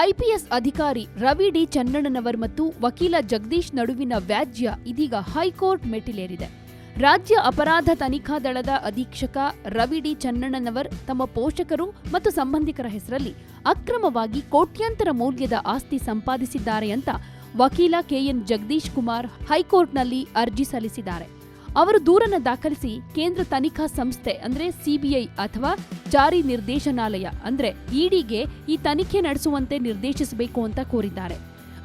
IPS ಅಧಿಕಾರಿ Ravi D Channannavar ಮತ್ತು ವಕೀಲ ಜಗದೀಶ್ ನಡುವಿನ ವ್ಯಾಜ್ಯ ಇದೀಗ ಹೈಕೋರ್ಟ್ ಮೆಟ್ಟಿಲೇರಿದೆ. ರಾಜ್ಯ ಅಪರಾಧ ತನಿಖಾ ದಳದ ಅಧೀಕ್ಷಕ ರವಿ ಡಿ ಚನ್ನಣ್ಣನವರ್ ತಮ್ಮ ಪೋಷಕರು ಮತ್ತು ಸಂಬಂಧಿಕರ ಹೆಸರಲ್ಲಿ ಅಕ್ರಮವಾಗಿ ಕೋಟ್ಯಾಂತರ ಮೌಲ್ಯದ ಆಸ್ತಿ ಸಂಪಾದಿಸಿದ್ದಾರೆ ಅಂತ ವಕೀಲ ಕೆಎನ್ ಜಗದೀಶ್ ಕುಮಾರ್ ಹೈಕೋರ್ಟ್ನಲ್ಲಿ ಅರ್ಜಿ ಸಲ್ಲಿಸಿದ್ದಾರೆ. ಅವರು ದೂರನ್ನು ದಾಖಲಿಸಿ ಕೇಂದ್ರ ತನಿಖಾ ಸಂಸ್ಥೆ, ಅಂದ್ರೆ ಸಿಬಿಐ ಅಥವಾ ಜಾರಿ ನಿರ್ದೇಶನಾಲಯ, ಅಂದ್ರೆ ಇಡಿಗೆ ಈ ತನಿಖೆ ನಡೆಸುವಂತೆ ನಿರ್ದೇಶಿಸಬೇಕು ಅಂತ ಕೋರಿದ್ದಾರೆ.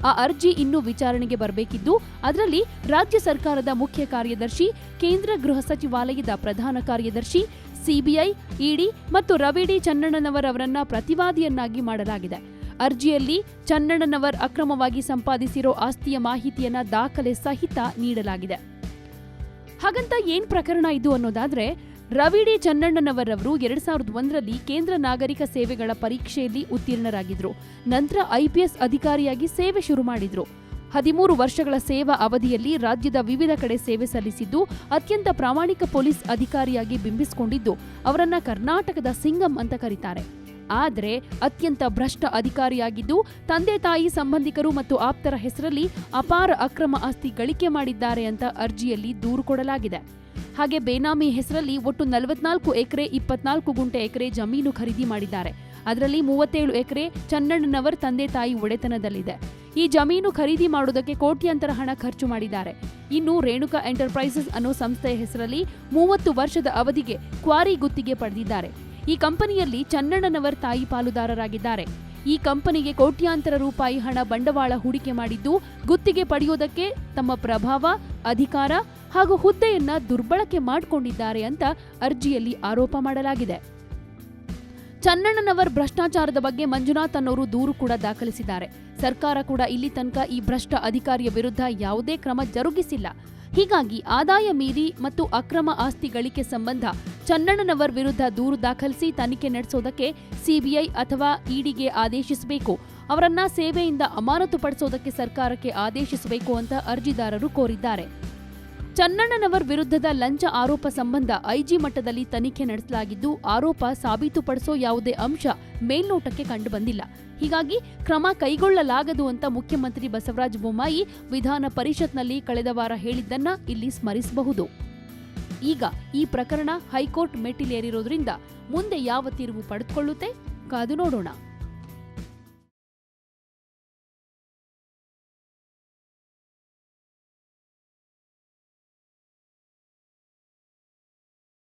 ಆ ಅರ್ಜಿ ಇನ್ನೂ ವಿಚಾರಣೆಗೆ ಬರಬೇಕಿದ್ದು, ಅದರಲ್ಲಿ ರಾಜ್ಯ ಸರ್ಕಾರದ ಮುಖ್ಯ ಕಾರ್ಯದರ್ಶಿ, ಕೇಂದ್ರ ಗೃಹ ಸಚಿವಾಲಯದ ಪ್ರಧಾನ ಕಾರ್ಯದರ್ಶಿ, ಸಿಬಿಐ, ಇಡಿ ಮತ್ತು ರವಿಡಿ ಚನ್ನಣ್ಣನವರ್ ಅವರನ್ನ ಪ್ರತಿವಾದಿಯನ್ನಾಗಿ ಮಾಡಲಾಗಿದೆ. ಅರ್ಜಿಯಲ್ಲಿ ಚನ್ನಣ್ಣನವರ್ ಅಕ್ರಮವಾಗಿ ಸಂಪಾದಿಸಿರೋ ಆಸ್ತಿಯ ಮಾಹಿತಿಯನ್ನ ದಾಖಲೆ ಸಹಿತ ನೀಡಲಾಗಿದೆ. ಹಾಗಂತ ಏನ್ ಪ್ರಕರಣ ಇದು ಅನ್ನೋದಾದ್ರೆ ರವಿ ಡಿ ಚನ್ನಣ್ಣನವರವರು ಎರಡ್ ಸಾವಿರದ ಒಂದರಲ್ಲಿ ಕೇಂದ್ರ ನಾಗರಿಕ ಸೇವೆಗಳ ಪರೀಕ್ಷೆಯಲ್ಲಿ ಉತ್ತೀರ್ಣರಾಗಿದ್ರು. ನಂತರ ಐಪಿಎಸ್ ಅಧಿಕಾರಿಯಾಗಿ ಸೇವೆ ಶುರು ಮಾಡಿದ್ರು. ಹದಿಮೂರು ವರ್ಷಗಳ ಸೇವಾ ಅವಧಿಯಲ್ಲಿ ರಾಜ್ಯದ ವಿವಿಧ ಕಡೆ ಸೇವೆ ಸಲ್ಲಿಸಿದ್ದು, ಅತ್ಯಂತ ಪ್ರಾಮಾಣಿಕ ಪೊಲೀಸ್ ಅಧಿಕಾರಿಯಾಗಿ ಬಿಂಬಿಸಿಕೊಂಡಿದ್ದು, ಅವರನ್ನ ಕರ್ನಾಟಕದ ಸಿಂಗಂ ಅಂತ ಕರೀತಾರೆ. ಆದರೆ ಅತ್ಯಂತ ಭ್ರಷ್ಟ ಅಧಿಕಾರಿಯಾಗಿದ್ದು ತಂದೆ ತಾಯಿ ಸಂಬಂಧಿಕರು ಮತ್ತು ಆಪ್ತರ ಹೆಸರಲ್ಲಿ ಅಪಾರ ಅಕ್ರಮ ಆಸ್ತಿ ಗಳಿಕೆ ಮಾಡಿದ್ದಾರೆ ಅಂತ ಅರ್ಜಿಯಲ್ಲಿ ದೂರು ಕೊಡಲಾಗಿದೆ. ಹಾಗೆ ಬೇನಾಮಿ ಹೆಸರಲ್ಲಿ ಒಟ್ಟು ನಲವತ್ನಾಲ್ಕು ಎಕರೆ, ಇಪ್ಪತ್ನಾಲ್ಕು ಗುಂಟೆ ಎಕರೆ ಜಮೀನು ಖರೀದಿ ಮಾಡಿದ್ದಾರೆ. ಅದರಲ್ಲಿ ಮೂವತ್ತೇಳು ಎಕರೆ ಚನ್ನಣ್ಣನವರ್ ತಂದೆ ತಾಯಿ ಒಡೆತನದಲ್ಲಿದೆ. ಈ ಜಮೀನು ಖರೀದಿ ಮಾಡುವುದಕ್ಕೆ ಕೋಟ್ಯಾಂತರ ಹಣ ಖರ್ಚು ಮಾಡಿದ್ದಾರೆ. ಇನ್ನು ರೇಣುಕಾ ಎಂಟರ್ಪ್ರೈಸಸ್ ಅನ್ನೋ ಸಂಸ್ಥೆಯ ಹೆಸರಲ್ಲಿ ಮೂವತ್ತು ವರ್ಷದ ಅವಧಿಗೆ ಕ್ವಾರಿ ಗುತ್ತಿಗೆ ಪಡೆದಿದ್ದಾರೆ. ಈ ಕಂಪನಿಯಲ್ಲಿ ಚನ್ನಣ್ಣನವರ್ ತಾಯಿ ಪಾಲುದಾರರಾಗಿದ್ದಾರೆ. ಈ ಕಂಪನಿಗೆ ಕೋಟ್ಯಾಂತರ ರೂಪಾಯಿ ಹಣ ಬಂಡವಾಳ ಹೂಡಿಕೆ ಮಾಡಿದ್ದು, ಗುತ್ತಿಗೆ ಪಡೆಯುವುದಕ್ಕೆ ತಮ್ಮ ಪ್ರಭಾವ, ಅಧಿಕಾರ ಹಾಗೂ ಹುದ್ದೆಯನ್ನ ದುರ್ಬಳಕೆ ಮಾಡಿಕೊಂಡಿದ್ದಾರೆ ಅಂತ ಅರ್ಜಿಯಲ್ಲಿ ಆರೋಪ ಮಾಡಲಾಗಿದೆ. ಚನ್ನಣ್ಣನವರ್ ಭ್ರಷ್ಟಾಚಾರದ ಬಗ್ಗೆ ಮಂಜುನಾಥ್ ಅನ್ನೋರು ದೂರು ಕೂಡ ದಾಖಲಿಸಿದ್ದಾರೆ. ಸರ್ಕಾರ ಕೂಡ ಇಲ್ಲಿ ತನಕ ಈ ಭ್ರಷ್ಟ ಅಧಿಕಾರಿಯ ವಿರುದ್ಧ ಯಾವುದೇ ಕ್ರಮ ಜರುಗಿಸಿಲ್ಲ. ಹೀಗಾಗಿ ಆದಾಯ ಮೀರಿ ಮತ್ತು ಅಕ್ರಮ ಆಸ್ತಿ ಗಳಿಕೆ ಸಂಬಂಧ ಚನ್ನಣ್ಣನವರ್ ವಿರುದ್ಧ ದೂರು ದಾಖಲಿಸಿ ತನಿಖೆ ನಡೆಸೋದಕ್ಕೆ ಸಿಬಿಐ ಅಥವಾ ಇಡಿಗೆ ಆದೇಶಿಸಬೇಕು. ಅವರನ್ನ ಸೇವೆಯಿಂದ ಅಮಾನತುಪಡಿಸೋದಕ್ಕೆ ಸರ್ಕಾರಕ್ಕೆ ಆದೇಶಿಸಬೇಕು ಅಂತ ಅರ್ಜಿದಾರರು ಕೋರಿದ್ದಾರೆ. ಚನ್ನಣ್ಣನವರ್ ವಿರುದ್ಧದ ಲಂಚ ಆರೋಪ ಸಂಬಂಧ ಐಜಿ ಮಟ್ಟದಲ್ಲಿ ತನಿಖೆ ನಡೆಸಲಾಗಿದ್ದು, ಆರೋಪ ಸಾಬೀತುಪಡಿಸೋ ಯಾವುದೇ ಅಂಶ ಮೇಲ್ನೋಟಕ್ಕೆ ಕಂಡುಬಂದಿಲ್ಲ. ಹೀಗಾಗಿ ಕ್ರಮ ಕೈಗೊಳ್ಳಲಾಗದು ಅಂತ ಮುಖ್ಯಮಂತ್ರಿ ಬಸವರಾಜ ಬೊಮ್ಮಾಯಿ ವಿಧಾನ ಪರಿಷತ್ನಲ್ಲಿ ಕಳೆದ ವಾರ ಹೇಳಿದ್ದನ್ನ ಇಲ್ಲಿ ಸ್ಮರಿಸಬಹುದು. ಈಗ ಈ ಪ್ರಕರಣ ಹೈಕೋರ್ಟ್ ಮೆಟ್ಟಿಲೇರಿರೋದ್ರಿಂದ ಮುಂದೆ ಯಾವ ತಿರುವು ಪಡೆದುಕೊಳ್ಳುತ್ತೆ? ಕಾದು ನೋಡೋಣ.